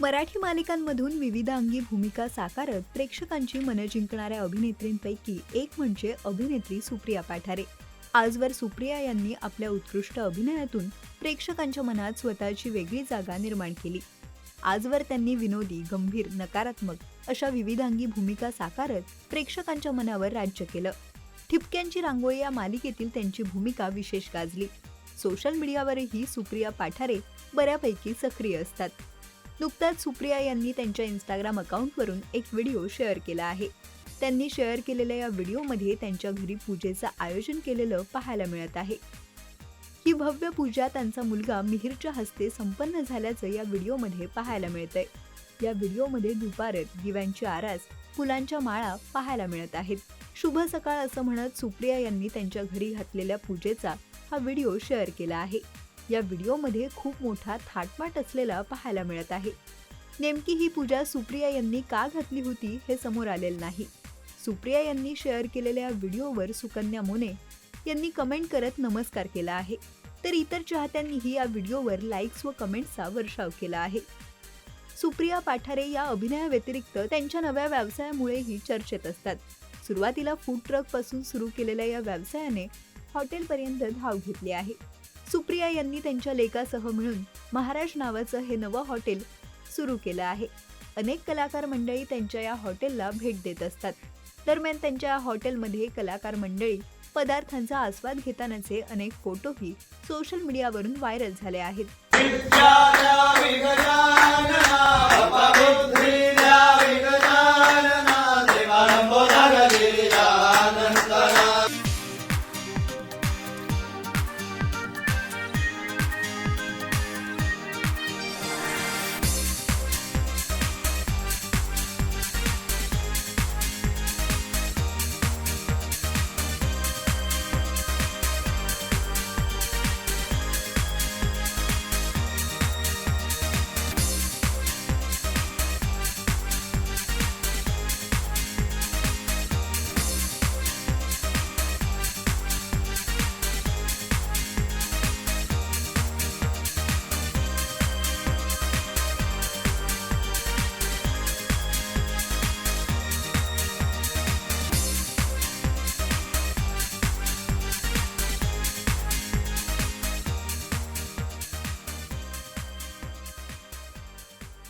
मराठी मालिकांमधून विविधांगी भूमिका साकारत प्रेक्षकांची मनं जिंकणाऱ्या अभिनेत्रींपैकी एक म्हणजे अभिनेत्री सुप्रिया पाठारे. आजवर सुप्रिया यांनी आपल्या उत्कृष्ट अभिनयातून प्रेक्षकांच्या मनात स्वतःची वेगळी जागा निर्माण केली. आजवर त्यांनी विनोदी गंभीर नकारात्मक अशा विविधांगी भूमिका साकारत प्रेक्षकांच्या मनावर राज्य केलं. ठिपक्यांची रांगोळी या मालिकेतील त्यांची भूमिका विशेष गाजली. सोशल मीडियावरही सुप्रिया पाठारे बऱ्यापैकी सक्रिय असतात. नुकताच सुप्रिया यांनी त्यांच्या इंस्टाग्राम अकाउंटवरून एक व्हिडिओ शेअर केला आहे. त्यांनी शेअर केलेल्या या व्हिडिओमध्ये त्यांच्या घरी पूजेचं आयोजन केलेलं पाहायला मिळत आहे. ही भव्य पूजा त्यांचा मुलगा मिहिरच्या हस्ते संपन्न झाल्याचं या व्हिडिओमध्ये पाहायला मिळतंय. या व्हिडिओमध्ये दुपारत दिव्यांची आरास फुलांच्या माळा पाहायला मिळत आहेत. शुभ सकाळ असं म्हणत सुप्रिया यांनी त्यांच्या घरी घातलेल्या पूजेचा हा व्हिडिओ शेअर केला आहे. या व्हिडिओमध्ये खूप मोठा थाटमाट असलेला पाहायला मिळत आहे. नेमकी ही पूजा सुप्रिया यांनी का घातली होती हे समोर आलेलं नाही. सुप्रिया यांनी शेअर केलेल्या व्हिडिओवर सुकन्या मोने यांनी कमेंट करत नमस्कार केला आहे. तर इतर चाहत्यांनीही या व्हिडिओवर लाईक्स व कमेंट्सचा वर्षाव केला आहे. सुप्रिया पाठारे या अभिनयाव्यतिरिक्त त्यांच्या नव्या व्यवसायामुळेही चर्चेत असतात. सुरुवातीला फूड ट्रकपासून सुरू केलेल्या या व्यवसायाने हॉटेलपर्यंत धाव घेतली आहे. सुप्रिया यांनी त्यांच्या लेकासह मिळून महाराज नावाचं हे नवं हॉटेल सुरू केलं आहे. अनेक कलाकार मंडळी त्यांच्या या हॉटेलला भेट देत असतात. दरम्यान त्यांच्या या हॉटेलमध्ये कलाकार मंडळी पदार्थांचा आस्वाद घेतानाचे अनेक फोटोही सोशल मीडियावरून व्हायरल झाले आहेत.